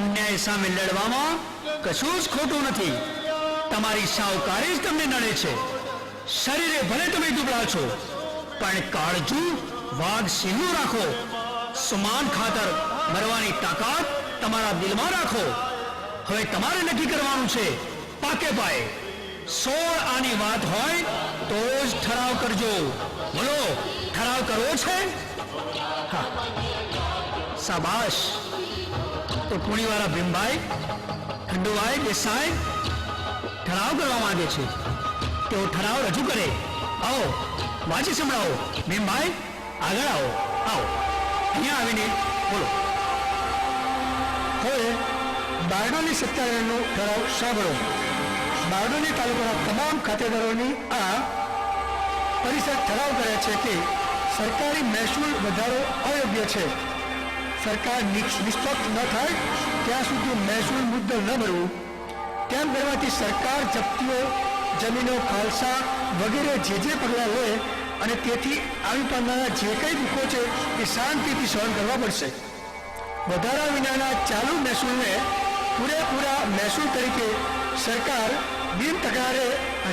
અન્યાય સામે લડવામાં કશું જ ખોટું નથી. તમારી સાવકારી જ તમને નડે છે. શરીરે ભલે તમે દુબળા છો, પણ કાળજું, વાઘ સિંહનું રાખો. સમાન ખાતર મરવાની તાકાત તમારા દિલમાં રાખો. હવે તમારે નક્કી કરવાનું છે, પાકે પાયે. સોળ આની વાત હોય તો જ ઠરાવ કરજો. બોલો, ઠરાવ કરવો છે. શાબાશ. તો પુણીવાળા ભીમભાઈ, ખંડુભાઈ, દેસાઈ ઠરાવ કરવા માંગે છે. તેઓ ઠરાવ રજૂ કરે. આવો, વાંચી સંભળાવો. ભીમભાઈ, આગળ આવો. આવો. અહીંયા આવીને બોલો. હવે બારડોલી સત્યાગ્રહનો ઠરાવ સાંભળો. બારડોલી તાલુકાના તમામ ખાતેદારોની આ પરિષદ ઠરાવ કરે છે કે સરકારી મહેસૂલ વધારો અયોગ્ય છે. સરકાર નિષ્પક્ષ ન થાય, ત્યાં સુધી મહેસૂલ મુદ્દલ ન ભરવું તેમ કરવાથી સરકાર, જપ્તીઓ, જમીનો, ખાલસા વગેરે જે જે પગલાં લે અને તેથી આવી પામનારા જે કંઈ દુઃખો છે એ શાંતિથી સહન કરવા પડશે. વધારા વિનાના ચાલુ મહેસૂલને પૂરેપૂરા મહેસૂલ તરીકે સરકાર બિન તકરારે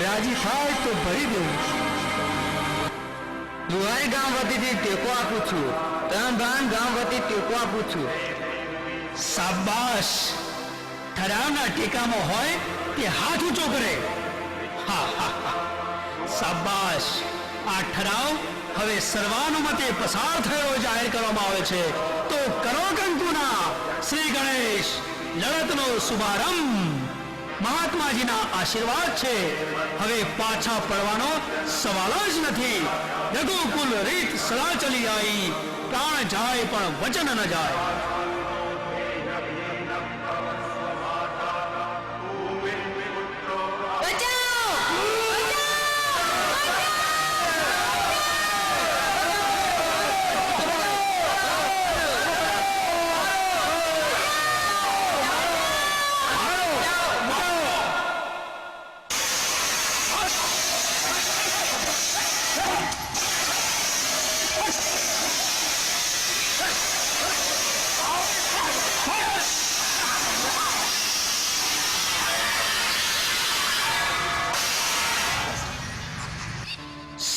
રાજી થાય તો ભરી દેવું. દુહાઈ ગામ વતીથી ટેકો આપું છું. ત્રણ ભાન ગામ વતી ટેકો આપું છું. સાબાશ ઠરાવના ટેકામાં હોય તે હાથ ઊંચો કરે? હા હા હા. સાબાશ આ ઠરાવ હવે સર્વાનુમતે પસાર થયો જાહેર કરવામાં આવે છે. તો કરો કંકુના. શ્રી ગણેશ, લડતનો શુભારંભ. મહાત્માજીના આશીર્વાદ છે. હવે પાછા પડવાનો સવાલ જ નથી. રઘુકુલ રીત સદા ચલી જાય પ્રાણ જાય પણ વચન ન જાય.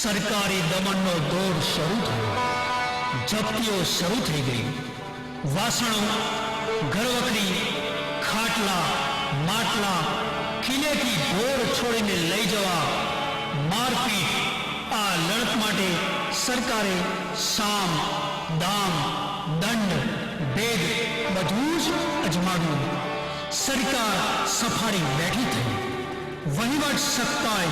સરકારી દમનનો દોર શરૂ થયો. જપ્તીઓ શરૂ થઈ ગઈ. વાસણો ઘરવકરી ખાટલા, માટલા કિલ્લેથી ઢોર છોડીને લઈ જવા મારપીટ. આ લડત માટે સરકારે સામ, દામ, દંડ, ભેદ બધું જ અજમાવ્યું. સરકાર સફારી બેઠી થઈ. વહીવટ સત્તાએ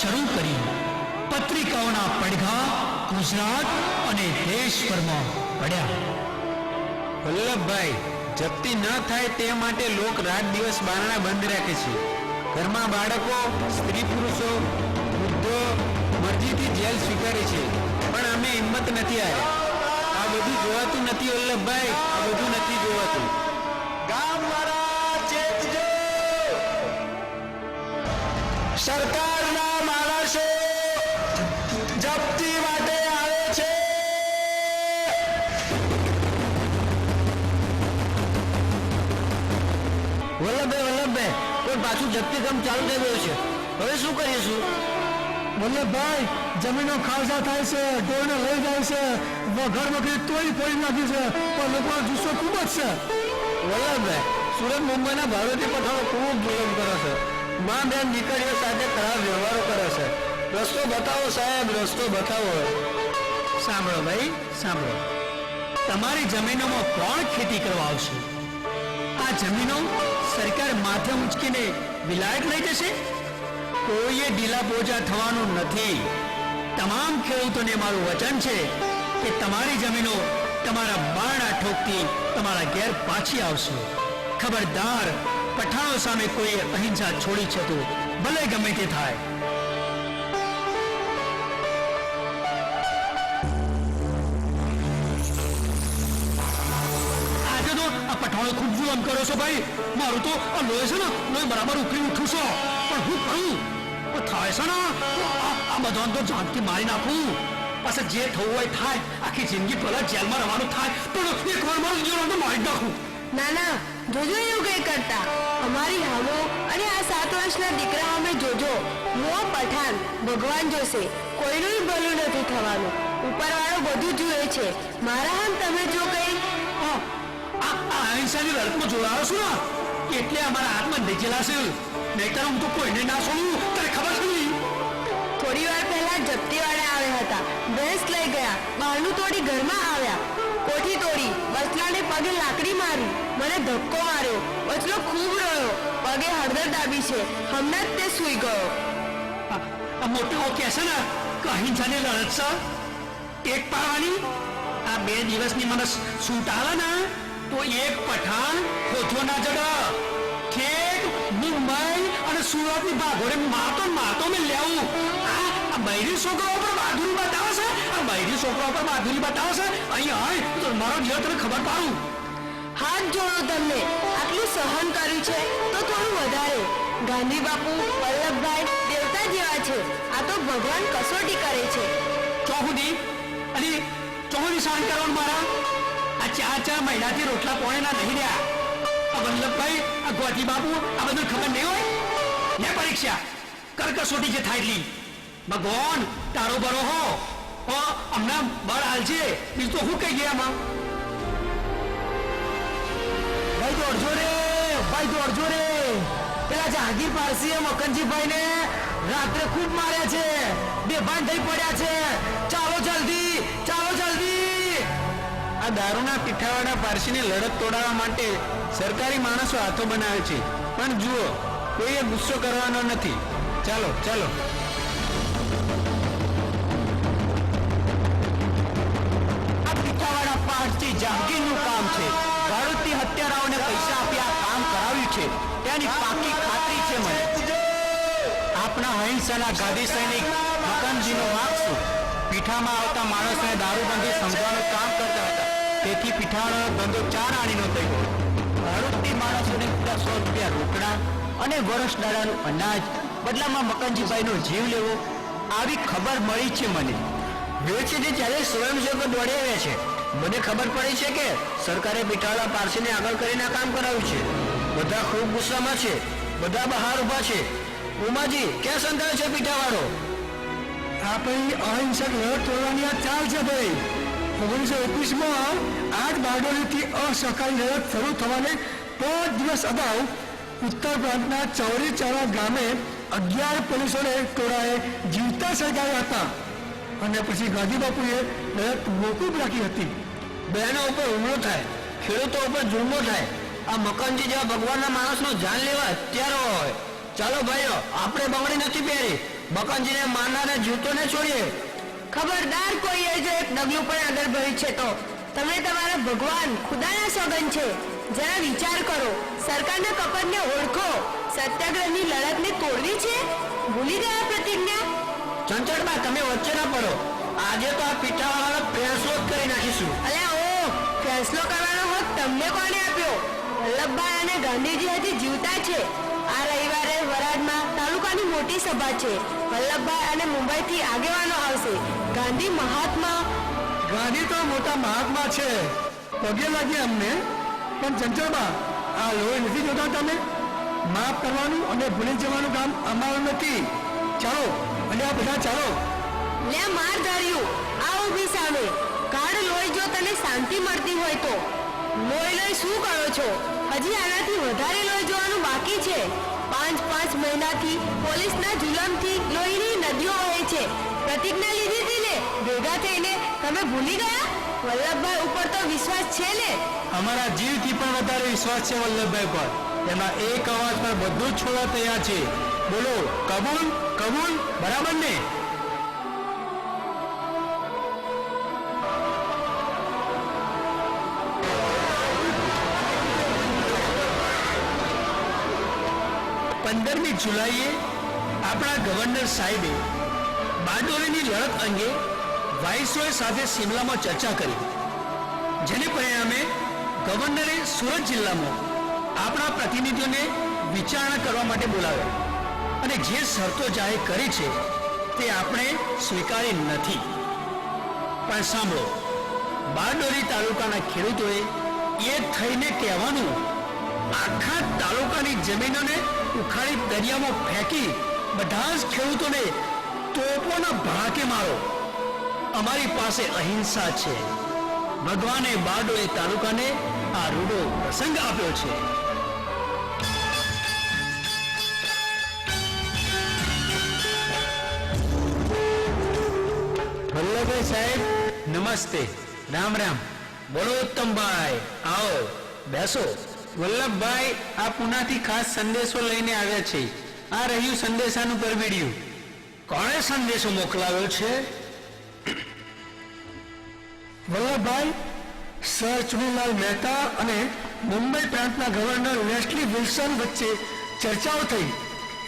શરૂ કરી. પત્રિકાઓના પડઘા ગુજરાત અને દેશભરમાં પડ્યા. વલ્લભભાઈ જપ્તી ન થાય તે માટે લોક રાત દિવસ બારણા બંધ રાખે છે. ઘરમાં બાળકો સ્ત્રી પુરુષો વૃદ્ધો મરજીથી જેલ સ્વીકારે છે. પણ અમે હિંમત નથી આવ્યા આ બધું જોવાતું નથી વલ્લભભાઈ આ બધું નથી જોવાતું. સરકારના માણસો શું કરીશું? વલ્લભભાઈ જમીનો ખાલસા થાય છે, ઢોરને લઈ જાય છે ઘર વખરી તોય ફોડી નાખ્યું છે, પણ લોકોનો જુસ્સો ખૂબ જ છે. વલ્લભભાઈ સુરત મુંબઈના ભારતીય પઠાણો ખૂબ જુલમ કરે છે. મા બેન દીકરીઓ સાથે ખરાબ વ્યવહારો કરે છે. રસ્તો બતાવો, સાહેબ, રસ્તો બતાવો. સાંભળો, ભાઈ, સાંભળો. તમારી જમીનોમાં કોણ ખેતી કરવા આવશે? આ જમીનો સરકાર માથે ઉંચકીને વિલાયત લઈ જશે? કોઈએ ઢીલા પોચા થવાનું નથી. તમામ ખેડૂતોને મારું વચન છે કે તમારી જમીનો તમારા બારણા ઠોકતી તમારા ઘેર પાછી આવશે. ખબરદાર પઠાણો સામે કોઈ અહિંસા છોડી છે ભલે ગમે તે થાય. આજે તો આ પઠાણો ખૂબ જુલમ કરો છો ભાઈ. મારું તો આ લોહી છે ને, લોહી બરાબર ઉકળી ઉઠું છો. પણ હું પણ થાય છે ને? આ બધાને તો જાનથી મારી નાખું. પાછા જે થવું હોય થાય. આખી જિંદગી પહેલા જેલમાં રહેવાનું થાય પણ એક વાર મારું જીવન તો મારી નાખું. ના ના જોજો એવું કઈ કરતા. અમારી હામો અને આ સાત વર્ષના દીકરા અમે જોજો. મો પઠાન ભગવાન જોશે. કોઈનું ભલું નથી થવાનું. ઉપરવાળો બધું જુએ છે. મારા હામ તમે જો કઈ. આ આ અહિંસાની લડતમાં જોડાયો છું ને? એટલે અમારા હાથમાં નીચેલા છે. નહીતર હું તો કોઈને ના છોડું. જપ્તીવાળા આવ્યા હતા. ભેંસ લઈ ગયા. બહારનું તોડી ઘરમાં આવ્યા. કોઠી તોડી. વચલાને પગે લાકડી મારી. મને ધક્કો માર્યો. વચલો ખૂબ રોયો. પગે હળદર દાબી છે. હમણાં જ તે સૂઈ ગયો. આ મોટાઓ કહે છે ને? કે અહિંસાની લડત છે? એક પાવાની? આ બે દિવસની મને સૂટ આવે ને, તો એક પઠાણ ખોથો ના જડા. ઠેક મુંબઈ અને સુરતની ભાગોળે મારતો મારતો મેં લેવું. આ આ બૈરી છોકરાઓ પર બહાદુરી બતાવે છે? આ બૈરી છોકરાઓ પર બહાદુરી બતાવે છે? અહીં હોય તો મારો જીવ તને ખબર પાડું. હાથ જોડો તમને. આટલું સહન કર્યું છે તો થોડું વધારે. ગાંધી બાપુ વલ્લભભાઈ દેવતા જેવા છે. આ તો ભગવાન કસોટી કરે છે. ચોહુદી અને ચોહુદી સહન કરવાનું મારા. આ ચાર ચાર મહિનાથી રોટલા પોણેના નહીં રહ્યા. આ વલ્લભભાઈ આ ગોધી બાપુ આ બધું ખબર નહીં હોય? ને પરીક્ષા. કરકસોટી જે થાય એટલી. ભગવાન, તારો બરો હો. અમને બળ હાલજે બીજું તો શું કહી ગયા ભાઈ દોડજો રે, ભાઈ દોડજો રે. પેલા જહાંગીર પારસીએ મકનજીભાઈ ને રાત્રે ખૂબ માર્યા છે. બેભાન થઈ પડ્યા છે. ચાલો જલ્દી ચાલો જલ્દી. આ દારૂના પીઠાવાળા પારસીને લડત તોડાવવા માટે સરકારી માણસો હાથો બનાવે છે. પણ જુઓ, કોઈએ ગુસ્સો કરવાનો નથી. ચાલો ચાલો. જહાંગીરનું કામ છે. ભારતની હત્યારાઓને પૈસા આપી આ કામ કરાવ્યું છે. તેની પાકી ખાતરી છે મને. આપણા અહિંસાના ગાદી સૈનિક મકનજીનો વાંક શું પીઠામાં આવતા માણસને દારૂબંધી સમજાવવાનું કામ કરતા હતા. તેથી પીઠાનો ધંધો ચાર આણીનો થયો ભારતની માણસોને પૂરા સો રૂપિયા રોકડા અને વર્ષ દાડાનું અનાજ બદલામાં મકનજીભાઈનો જીવ લેવો. આવી ખબર મળી છે મને. યુનિવર્સિટી ત્યારે સ્વયંસેવકો દોડી આવ્યા છે. મને ખબર પડી છે કે સરકારે પીઠાળા પારસીને આગળ કરીને કામ કરાવ્યું છે. બધા ખૂબ ગુસ્સામાં છે. બધા બહાર ઊભા છે. ઉમાજી, ક્યાં સંતાય છે પીઠાવાળો? આપણી અહિંસક લડત તોડવાની આ ચાલ છે ભાઈ. ઓગણીસો એકવીસમાં આઠ બારડોલીથી અસહકારી લડત શરૂ થવાને પાંચ દિવસ અગાઉ ઉત્તર પ્રાંતના ચૌરી ચારા ગામે અગિયાર પોલીસોને ટોળાએ જીવતા સળગાવ્યા હતા. અને પછી ગાંધી બાપુએ લડત મોકૂફ રાખી હતી. બહેનો ઉપર હુમલો થાય ખેડૂતો ઉપર જુલ્મો થાય આ મકાનજી જેવા ભગવાનના માણસનો જાન લેવા અત્યારો હોય. ચાલો ભાઈઓ આપણે બંગડી નથી પહેરી. મકાનજીને મારનારા જીવતોને છોડીએ. ખબરદાર કોઈએ જો એક ડગલું પણ આગળ ભર્યું છે તો. તમે તમારા ભગવાન ખુદાના સોગન છે. જરા વિચાર કરો સરકારના કપટને ઓળખો. સત્યાગ્રહની લડતને તોડવી છે? ભૂલી ગયા પ્રતિજ્ઞા? ચંચળબા તમે વચ્ચે ના પડો. આજે તો આ પીઠાવાળાનો ફેંસલો જ કરી નાખીશું. અલે ઓ ફેસલો કરવાનો હક તમને કોણે આપ્યો? વલ્લભભાઈ અને ગાંધીજી હજી જીવતા છે. આ રવિવારે વરાડમાં તાલુકાની મોટી સભા છે. વલ્લભભાઈ અને મુંબઈથી આગેવાનો આવશે. ગાંધી મહાત્મા. ગાંધી તો મોટા મહાત્મા છે. પગે લાગે અમને. પણ ચંચળબા આ લોહી નથી જોતા તમે? માફ કરવાનું અને ભૂલી જવાનું કામ અમારું નથી. ચાલો અને આ બધા ચાલો. લે, માર ધાર્યું આ ઊભી સામે. કાઢ લોહી જો તને શાંતિ મળતી હોય તો. લોહી લોહી શું કરો છો? હજી આનાથી વધારે લોહી જોવાનું બાકી છે. પાંચ પાંચ મહિનાથી પોલીસના જુલમથી લોહીની નદીઓ વહે છે. પ્રતિજ્ઞા લીધી હતી ને? ભેગા થઈને તમે ભૂલી ગયા? વલ્લભભાઈ ઉપર તો વિશ્વાસ છે ને? અમારા જીવથી પણ વધારે વિશ્વાસ છે વલ્લભભાઈ પર એમાં એક અવાજ પર બધું જ છોડવા તૈયાર છે. બોલો, કબૂલ કબૂલ, બરાબર ને? જુલાઈએ આપણા ગવર્નર સાહેબે બારડોલીની લડત અંગે વાઇસરોય સાથે શિમલામાં ચર્ચા કરી. જેને પરિણામે ગવર્નરે સુરત જિલ્લામાં આપણા પ્રતિનિધિઓને વિચારણા કરવા માટે બોલાવ્યા. અને જે શરતો જાહેર કરી છે તે આપણે સ્વીકારી નથી. પણ સાંભળો, બારડોલી તાલુકાના ખેડૂતોએ એ થઈને કહેવાનું, આખા તાલુકાની જમીનોને ઉખાડી દરિયામાં ફેંકી બધા જ ખેડૂતોને તોપોના ભડાકે મારો. અમારી પાસે અહિંસા છે. ભગવાને બારડોલી તાલુકાને આ રૂડો પ્રસંગ આપ્યો છે. વલ્લભભાઈ સાહેબ, નમસ્તે. રામ રામ. બોલો ઉત્તમભાઈ. આવો. બેસો. વલ્લભભાઈ આ પુનાથી ખાસ સંદેશો લઈને આવ્યા છે. આ રહ્યું સંદેશાનું પરબીડિયું. કોણે સંદેશો મોકલાવ્યો છે? વલ્લભભાઈ સર ચુનીલાલ મહેતા અને મુંબઈ પ્રાંતના ગવર્નર લેસ્લી વિલ્સન વચ્ચે ચર્ચાઓ થઈ.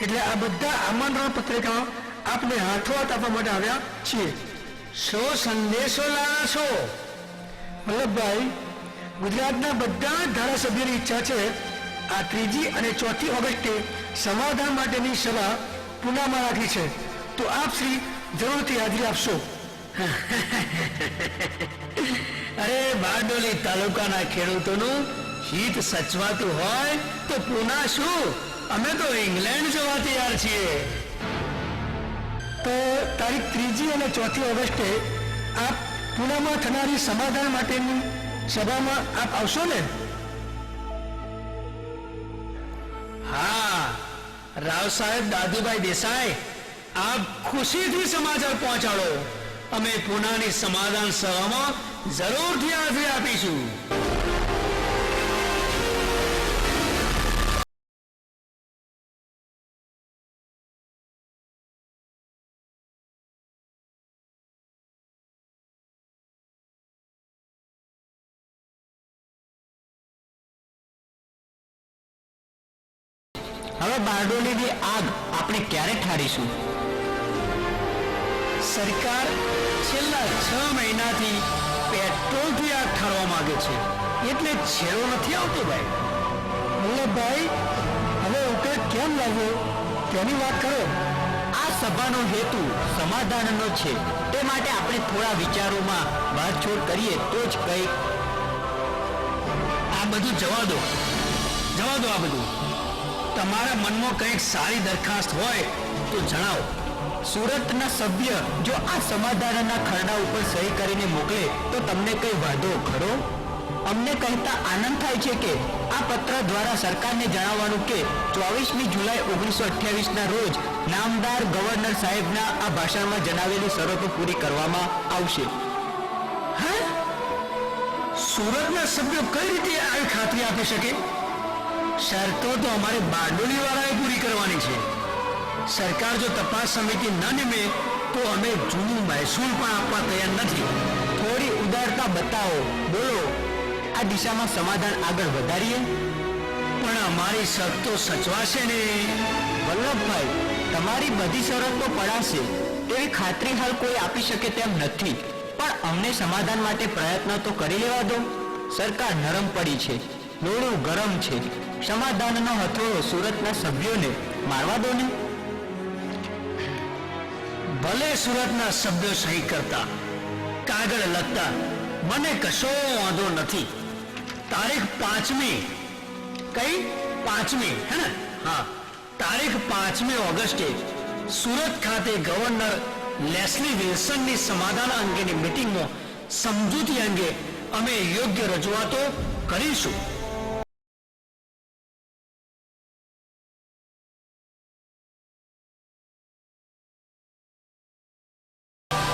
એટલે આ બધા આમંત્રણ પત્રિકાઓ આપને હાથોહાથ આપવા માટે આવ્યા છીએ. શો સંદેશો લાવ્યા છો? વલ્લભભાઈ ગુજરાતના બધા ધારાસભ્યોની ઈચ્છા છે આ ત્રીજી અને ચોથી ઓગસ્ટે સમાધાન માટેની સભા પુનામાં રાખી છે. તો આપ શ્રી જરૂરથી હાજરી આપશો. અરે બારડોલી તાલુકાના ખેડૂતોનું હિત સચવાતું હોય તો પુના શું? અમે તો ઇંગ્લેન્ડ જવા તૈયાર છીએ. તો તારીખ ત્રીજી અને ચોથી ઓગસ્ટે આપ પુનામાં થનારી સમાધાન માટેની સભામાં આપ આવશો ને? હા, રાવ સાહેબ, દાદુભાઈ દેસાઈ, આપ ખુશીથી સમાચાર પહોંચાડો. અમે પુનાની સમાધાન સભામાં જરૂરથી હાજરી આપીશું. હવે બારડોલીની આગ આપણે ક્યારે ઠારીશું? સરકાર છેલ્લા છ મહિનાથી પેટ્રોલથી આગ ઠારવા માંગે છે. એટલે છેડો નથી આવતો ભાઈ. ભાઈ હવે ઉકેલ કેમ લાવ્યો તેની વાત કરો. આ સભાનો હેતુ સમાધાનનો છે. તે માટે આપણે થોડા વિચારોમાં બાંધછોડ કરીએ તો જ કંઈક આ બધું જવા દો. જવા દો આ બધું. તમારા મનમાં કંઈક સારી દરખાસ્ત હોય, તો જણાવો. સુરતના સભ્ય જો આ સમાધાનના ખરડા ઉપર સહી કરીને મોકલે, તો તમને કઈ વાંધો ખરો? અમને કહેતા આનંદ થાય છે કે આ પત્ર દ્વારા સરકારને જણાવવાનું કે ચોવીસમી જુલાઈ ઓગણીસો અઠ્યાવીસના રોજ નામદાર ગવર્નર સાહેબના આ ભાષણમાં જણાવેલી શરતો પૂરી કરવામાં આવશે. સુરતના સભ્યો કઈ રીતે આવી ખાતરી આપી શકે? શરતો તો અમારે બારડોલી વાળાએ પૂરી કરવાની છે. સરકાર જો તપાસ સમિતિ ન નિમે, તો અમે જૂનું મહેસૂલ પણ આપવા તૈયાર નથી. થોડી ઉદારતા બતાવો. બોલો, આ દિશામાં સમાધાન આગળ વધારીએ? પણ અમારી શરતો સચવાશે ને. વલ્લભભાઈ, તમારી બધી શરતો પડાશે. તેવી ખાતરી હાલ કોઈ આપી શકે તેમ નથી. પણ અમને સમાધાન માટે પ્રયત્ન તો કરી લેવા દો. સરકાર નરમ પડી છે. લોડું ગરમ છે. સમાધાનનો હથોડો સુરતના સભ્યોને મારવા દો ને. ભલે સુરતના સભ્યો સહી કરતા, કાગળ લખતા, મને કશો વાંધો નથી. તારીખ પાંચમી, કઈ? પાંચમી, હે ને? હા. તારીખ પાંચમી ઓગસ્ટે સુરત ખાતે ગવર્નર લેસ્લી વિલ્સનની સમાધાન અંગેની મિટિંગમાં સમજૂતી અંગે અમે યોગ્ય રજૂઆતો કરીશું.